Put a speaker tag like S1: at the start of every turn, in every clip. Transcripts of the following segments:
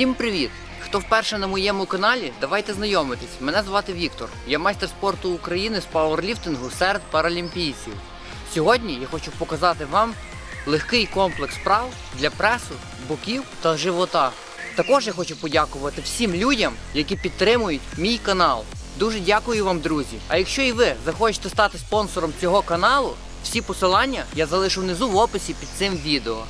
S1: Всім привіт! Хто вперше на моєму каналі, давайте знайомитись. Мене звати Віктор. Я майстер спорту України з пауерліфтингу серед паралімпійців. Сьогодні я хочу показати вам легкий комплекс вправ для пресу, боків та живота. Також я хочу подякувати всім людям, які підтримують мій канал. Дуже дякую вам, друзі. А якщо і ви захочете стати спонсором цього каналу, всі посилання я залишу внизу в описі під цим відео.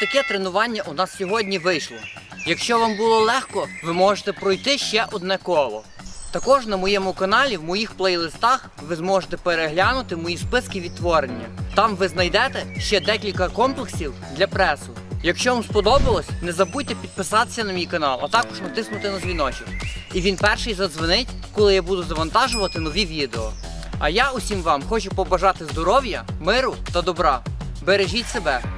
S1: Таке тренування у нас сьогодні вийшло. Якщо вам було легко, ви можете пройти ще одне коло. Також на моєму каналі в моїх плейлистах ви зможете переглянути мої списки відтворення. Там ви знайдете ще декілька комплексів для пресу. Якщо вам сподобалось, не забудьте підписатися на мій канал, а також натиснути на дзвіночок. І він перший задзвонить, коли я буду завантажувати нові відео. А я усім вам хочу побажати здоров'я, миру та добра. Бережіть себе.